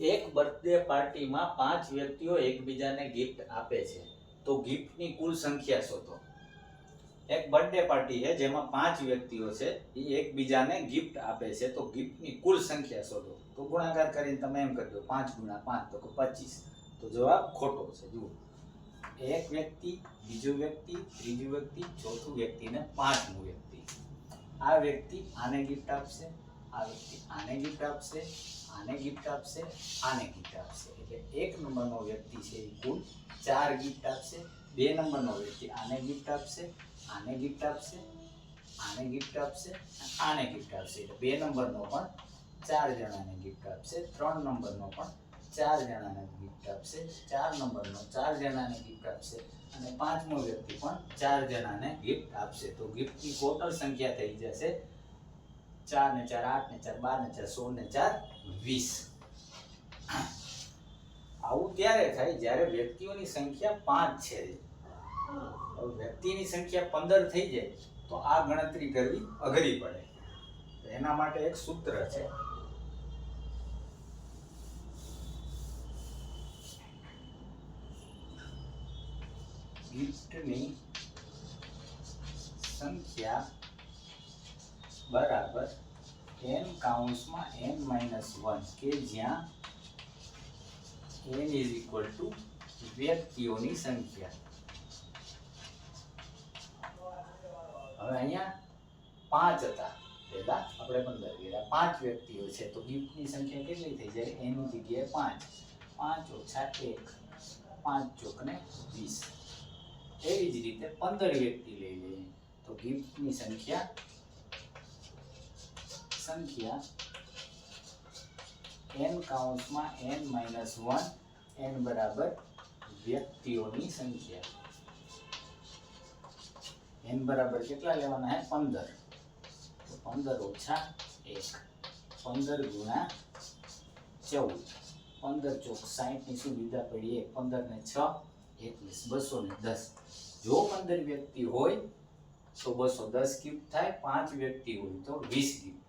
એક બર્થડે પાર્ટીમાં પાંચ વ્યક્તિઓ એકબીજાને ગિફ્ટ આપે છે. તો ગિફ્ટની કુલ સંખ્યા શોધો. એક બર્થડે પાર્ટી છે, જેમાં પાંચ વ્યક્તિઓ છે, એ એકબીજાને ગિફ્ટ આપે છે. તો ગિફ્ટની કુલ સંખ્યા શોધો. તો ગુણાકાર કરીને તમે એમ કરી દો, પાંચ ગુણા પાંચ, તો કે પચીસ. તો જવાબ ખોટો છે, જુઓ. એક વ્યક્તિ, બીજો વ્યક્તિ, ત્રીજું વ્યક્તિ, ચોથું વ્યક્તિ ને પાંચમું વ્યક્તિ. આ વ્યક્તિ આને ગિફ્ટ આપશે? આ વ્યક્તિ આને ગિફ્ટ આપશે, આને ગિફ્ટ આપશે, આને ગિફ્ટ આપશે. એટલે એક નંબરનો વ્યક્તિ છે એ કુલ ચાર ગિફ્ટ આપશે, બે નંબરનો વ્યક્તિ આને ગિફ્ટ આપશે, આને ગિફ્ટ આપશે, આને ગિફ્ટ આપશે, આને ગિફ્ટ આપશે. એટલે બે નંબરનો પણ ચાર જણાને ગિફ્ટ આપશે, ત્રણ નંબરનો પણ ચાર જણાને ગિફ્ટ આપશે, ચાર નંબરનો ચાર જણાને ગિફ્ટ આપશે, અને પાંચમો વ્યક્તિ પણ ચાર જણાને ગિફ્ટ આપશે. તો ગિફ્ટની ટોટલ સંખ્યા થઈ જશે ચાર ને ચાર આઠ ને ચાર બાર ને ચાર સોળ ને ચાર, વીસ. આવું ત્યારે થાય જ્યારે વ્યક્તિઓની સંખ્યા પાંચ છે. વ્યક્તિની સંખ્યા પંદર થઈ જાય તો આ ગણતરી કરવી અઘરી પડે. એના માટે એક સૂત્ર છે. ગિફ્ટની સંખ્યા બરાબર એન કાઉન્સમાં એન માઇનસ વન કે જ્યાં એન ઇઝ ઇક્વલ ટુ વ્યક્તિઓની સંખ્યા. હવે અહીંયા પાંચ હતા. પહેલા આપણે પંદર કર્યા પાંચ વ્યક્તિઓ છે, તો ગિફ્ટની સંખ્યા કેટલી થઈ જાય? એની જગ્યાએ પાંચ. પાંચ ઓછા એક. પાંચ ચોકને વીસ. એવી જ રીતે પંદર વ્યક્તિ લઈ લઈએ. તો ગિફ્ટની સંખ્યા સંખ્યા પંદર. ગુણા ચૌદ. પંદર ચોક સાહીઠની શું વિદા પડી પંદર ને છ, એકવીસ. બસો ને દસ. જો પંદર વ્યક્તિ હોય, તો બસો દસ ગિફ્ટ થાય, પાંચ વ્યક્તિ હોય તો વીસ ગિફ્ટ